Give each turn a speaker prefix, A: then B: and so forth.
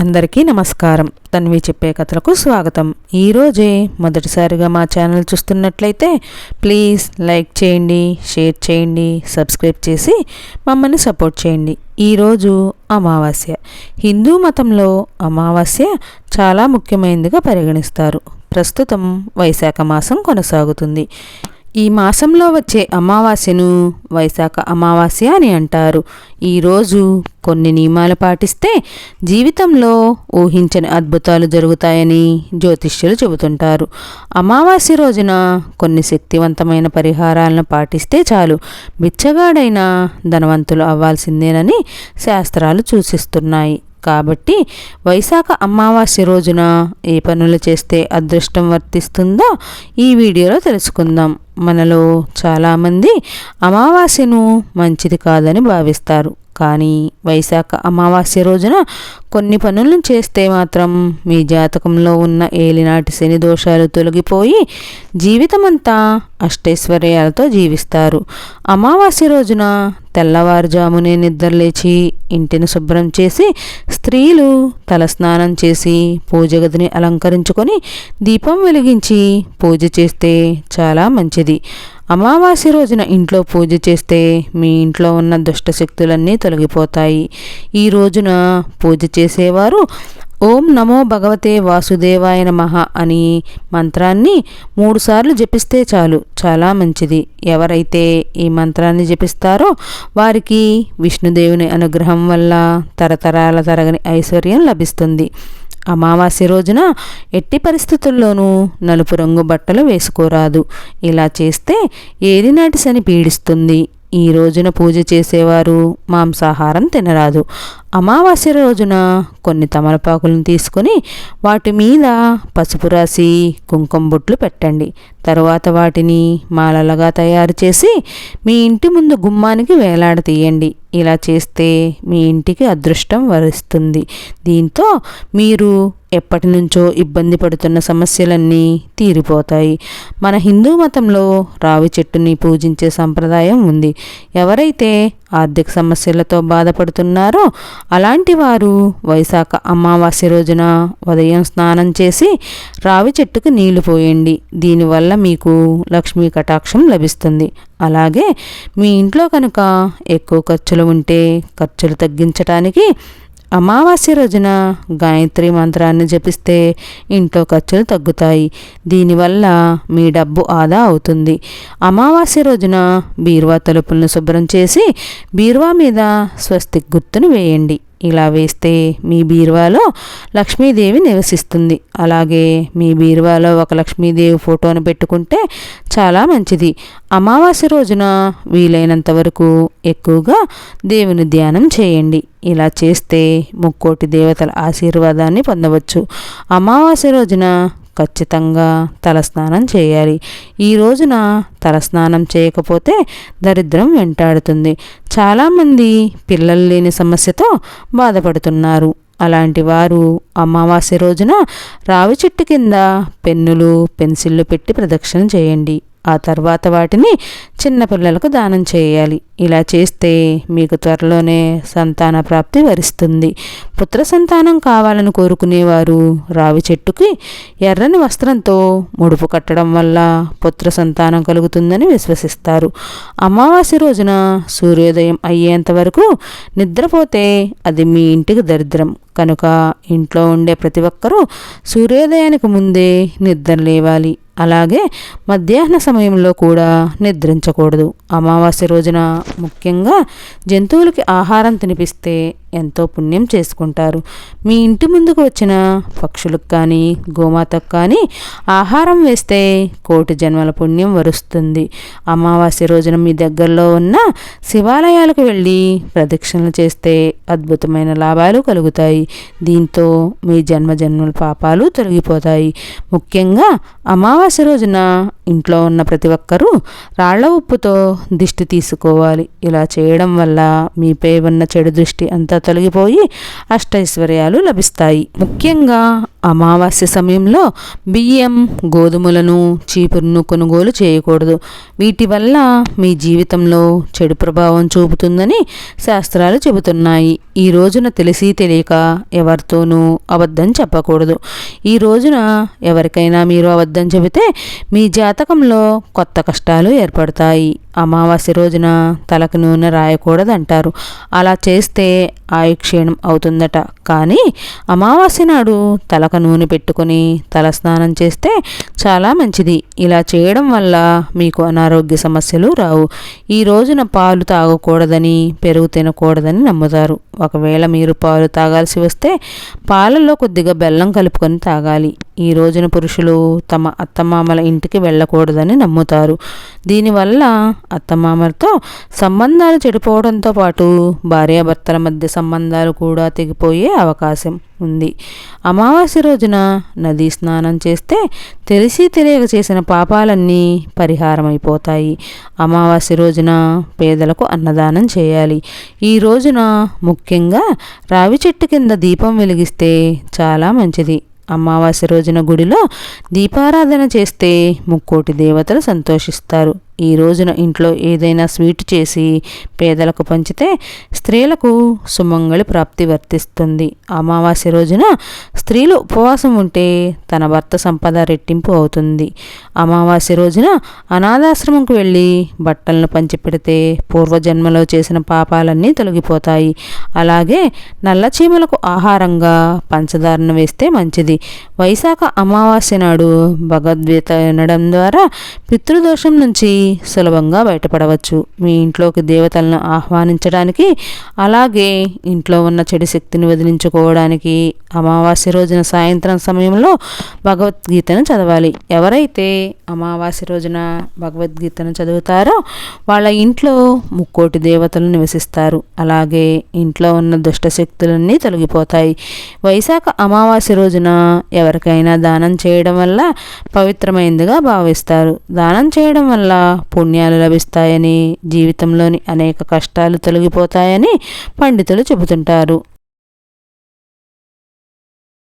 A: అందరికీ నమస్కారం. తన్వి చెప్పే కథలకు స్వాగతం. ఈరోజే మొదటిసారిగా మా ఛానల్ చూస్తున్నట్లయితే ప్లీజ్ లైక్ చేయండి షేర్ చేయండి సబ్స్క్రైబ్ చేసి మమ్మల్ని సపోర్ట్ చేయండి. ఈరోజు అమావాస్య. హిందూ మతంలో అమావాస్య చాలా ముఖ్యమైనదిగా పరిగణిస్తారు. ప్రస్తుతం వైశాఖ మాసం కొనసాగుతుంది. ఈ మాసంలో వచ్చే అమావాస్యను వైశాఖ అమావాస్య అని అంటారు. ఈరోజు కొన్ని నియమాలు పాటిస్తే జీవితంలో ఊహించని అద్భుతాలు జరుగుతాయని జ్యోతిష్యులు చెబుతుంటారు. అమావాస్య రోజున కొన్ని శక్తివంతమైన పరిహారాలను పాటిస్తే చాలు. బిచ్చగాడైన ధనవంతులు అవ్వాల్సిందేనని శాస్త్రాలు సూచిస్తున్నాయి. కాబట్టి వైశాఖ అమావాస్య రోజున ఏ పనులు చేస్తే అదృష్టం వర్తిస్తుందో ఈ వీడియోలో తెలుసుకుందాం. మనలో చాలామంది అమావాస్యను మంచిది కాదని భావిస్తారు. కానీ వైశాఖ అమావాస్య రోజున కొన్ని పనులను చేస్తే మాత్రం మీ జాతకంలో ఉన్న ఏలినాటి శని దోషాలు తొలగిపోయి జీవితమంతా అష్టైశ్వర్యాలతో జీవిస్తారు. అమావాస్య రోజున తెల్లవారుజామునే నిద్రలేచి ఇంటిని శుభ్రం చేసి స్త్రీలు తలస్నానం చేసి పూజ గదిని అలంకరించుకొని దీపం వెలిగించి పూజ చేస్తే చాలా మంచిది. అమావాస్య రోజున ఇంట్లో పూజ చేస్తే మీ ఇంట్లో ఉన్న దుష్ట శక్తులన్నీ తొలగిపోతాయి. ఈ రోజున పూజ చేసేవారు ఓం నమో భగవతే వాసుదేవాయ నమ అని మంత్రాన్ని మూడుసార్లు జపిస్తే చాలు చాలా మంచిది. ఎవరైతే ఈ మంత్రాన్ని జపిస్తారో వారికి విష్ణుదేవుని అనుగ్రహం వల్ల తరతరాల తరగని ఐశ్వర్యం లభిస్తుంది. అమావాస్య రోజున ఎట్టి పరిస్థితుల్లోనూ నలుపు రంగు బట్టలు వేసుకోరాదు. ఇలా చేస్తే ఏలినాటి శని పీడిస్తుంది? ఈ రోజున పూజ చేసేవారు మాంసాహారం తినరాదు. అమావాస్య రోజున కొన్ని తమలపాకులను తీసుకొని వాటి మీద పసుపు రాసి కుంకుమ బొట్లు పెట్టండి. తరువాత వాటిని మాలలుగా తయారు చేసి మీ ఇంటి ముందు గుమ్మానికి వేలాడతీయండి. ఇలా చేస్తే మీ ఇంటికి అదృష్టం వరిస్తుంది. దీంతో మీరు ఎప్పటి నుంచో ఇబ్బంది పడుతున్న సమస్యలన్నీ తీరిపోతాయి. మన హిందూ మతంలో రావి చెట్టుని పూజించే సంప్రదాయం ఉంది. ఎవరైతే ఆర్థిక సమస్యలతో బాధపడుతున్నారో అలాంటి వారు వైశాఖ అమావాస్య రోజున ఉదయం స్నానం చేసి రావి చెట్టుకు నీళ్ళు పోయండి. దీనివల్ల మీకు లక్ష్మీ కటాక్షం లభిస్తుంది. అలాగే మీ ఇంట్లో కనుక ఎక్కువ ఖర్చులు ఉంటే ఖర్చులు తగ్గించడానికి అమావాస్య రోజున గాయత్రి మంత్రాన్ని జపిస్తే ఇంట్లో ఖర్చులు తగ్గుతాయి. దీనివల్ల మీ డబ్బు ఆదా అవుతుంది. అమావాస్య రోజున బీరువా తలుపులను శుభ్రం చేసి బీరువా మీద స్వస్తిక్ గుర్తును వేయండి. ఇలా వేస్తే మీ బీరువాలో లక్ష్మీదేవి నివసిస్తుంది. అలాగే మీ బీరువాలో ఒక లక్ష్మీదేవి ఫోటోను పెట్టుకుంటే చాలా మంచిది. అమావాస్య రోజున వీలైనంత వరకు ఎక్కువగా దేవుని ధ్యానం చేయండి. ఇలా చేస్తే ముక్కోటి దేవతల ఆశీర్వాదాన్ని పొందవచ్చు. అమావాస్య రోజున ఖచ్చితంగా తలస్నానం చేయాలి. ఈ రోజున తలస్నానం చేయకపోతే దరిద్రం వెంటాడుతుంది. చాలామంది పిల్లలు లేని సమస్యతో బాధపడుతున్నారు. అలాంటి వారు అమావాస్య రోజున రావి చెట్టు కింద పెన్నులు పెన్సిళ్ళు పెట్టి ప్రదక్షిణ చేయండి. ఆ తర్వాత వాటిని చిన్నపిల్లలకు దానం చేయాలి. ఇలా చేస్తే మీకు త్వరలోనే సంతాన ప్రాప్తి వరిస్తుంది. పుత్ర సంతానం కావాలని కోరుకునేవారు. రావి చెట్టుకి ఎర్రని వస్త్రంతో ముడుపు కట్టడం వల్ల పుత్ర సంతానం కలుగుతుందని విశ్వసిస్తారు. అమావాస్య రోజున సూర్యోదయం అయ్యేంత వరకు నిద్రపోతే అది మీ ఇంటికి దరిద్రం. కనుక ఇంట్లో ఉండే ప్రతి ఒక్కరూ సూర్యోదయానికి ముందే నిద్ర లేవాలి. అలాగే మధ్యాహ్న సమయంలో కూడా నిద్రించకూడదు. అమావాస్య రోజున ముఖ్యంగా జంతువులకి ఆహారం తినిపిస్తే ఎంతో పుణ్యం చేసుకుంటారు. మీ ఇంటి ముందుకు వచ్చిన పక్షులకు కానీ గోమాతకు కానీ ఆహారం వేస్తే కోటి జన్మల పుణ్యం వరుస్తుంది. అమావాస్య రోజున మీ దగ్గరలో ఉన్న శివాలయాలకు వెళ్ళి ప్రదక్షిణలు చేస్తే అద్భుతమైన లాభాలు కలుగుతాయి. దీంతో మీ జన్మజన్మల పాపాలు తొలగిపోతాయి. ముఖ్యంగా అమావాస్య రోజున ఇంట్లో ఉన్న ప్రతి ఒక్కరూ రాళ్ళ ఉప్పుతో దిష్టి తీసుకోవాలి. ఇలా చేయడం వల్ల మీపై ఉన్న చెడు దృష్టి అంతా తొలగిపోయి అష్టైశ్వర్యాలు లభిస్తాయి. ముఖ్యంగా అమావాస్య సమయంలో బియ్యం గోధుమలను చీపురును కొనుగోలు చేయకూడదు. వీటి వల్ల మీ జీవితంలో చెడు ప్రభావం చూపుతుందని శాస్త్రాలు చెబుతున్నాయి. ఈ రోజున తెలిసి తెలియక ఎవరితోనూ అబద్ధం చెప్పకూడదు. ఈ రోజున ఎవరికైనా మీరు అబద్ధం చెబితే మీ జాతకంలో కొత్త కష్టాలు ఏర్పడతాయి. అమావాస్య రోజున తలకు నూనె రాయకూడదంటారు. అలా చేస్తే ఆయుక్షీణం అవుతుందట. కానీ అమావాస్య నాడు తల తలకు నూనె పెట్టుకొని తలస్నానం చేస్తే చాలా మంచిది. ఇలా చేయడం వల్ల మీకు అనారోగ్య సమస్యలు రావు. ఈ రోజున పాలు తాగకూడదని పెరుగు తినకూడదని నమ్ముతారు. ఒకవేళ మీరు పాలు తాగాల్సి వస్తే పాలల్లో కొద్దిగా బెల్లం కలుపుకొని తాగాలి. ఈ రోజున పురుషులు తమ అత్తమామల ఇంటికి వెళ్ళకూడదని నమ్ముతారు. దీనివల్ల అత్తమామలతో సంబంధాలు చెడిపోవడంతో పాటు భార్యాభర్తల మధ్య సంబంధాలు కూడా తెగిపోయే అవకాశం ఉంది. అమావాస్య రోజున నదీ స్నానం చేస్తే తెలిసి తెలియక చేసిన పాపాలన్నీ పరిహారమైపోతాయి. అమావాస్య రోజున పేదలకు అన్నదానం చేయాలి. ఈ రోజున ముఖ్యంగా రావి చెట్టు కింద దీపం వెలిగిస్తే చాలా మంచిది. అమావాస్య రోజున గుడిలో దీపారాధన చేస్తే ముక్కోటి దేవతలు సంతోషిస్తారు. ఈ రోజున ఇంట్లో ఏదైనా స్వీట్ చేసి పేదలకు పంచితే స్త్రీలకు సుమంగళి ప్రాప్తి వర్తిస్తుంది. అమావాస్య రోజున స్త్రీలు ఉపవాసం ఉంటే తన భర్త సంపద రెట్టింపు అవుతుంది. అమావాస్య రోజున అనాథాశ్రమంకు వెళ్ళి బట్టలను పంచిపెడితే పూర్వజన్మలో చేసిన పాపాలన్నీ తొలగిపోతాయి. అలాగే నల్ల చీమలకు ఆహారంగా పంచదారను వేస్తే మంచిది. వైశాఖ అమావాస్య నాడు భగవద్గీత వినడం ద్వారా పితృదోషం నుంచి సులభంగా బయటపడవచ్చు. మీ ఇంట్లోకి దేవతలను ఆహ్వానించడానికి అలాగే ఇంట్లో ఉన్న చెడు శక్తిని వదిలించుకోవడానికి అమావాస్య రోజున సాయంత్రం సమయంలో భగవద్గీతను చదవాలి. ఎవరైతే అమావాస్య రోజున భగవద్గీతను చదువుతారో వాళ్ళ ఇంట్లో ముక్కోటి దేవతలు నివసిస్తారు. అలాగే ఇంట్లో ఉన్న దుష్ట శక్తులన్నీ తొలగిపోతాయి. వైశాఖ అమావాస్య రోజున ఎవరికైనా దానం చేయడం వల్ల పవిత్రమైందిగా భావిస్తారు. దానం చేయడం వల్ల పుణ్యాలు లభిస్తాయని జీవితంలోని అనేక కష్టాలు తొలగిపోతాయని పండితులు చెబుతుంటారు.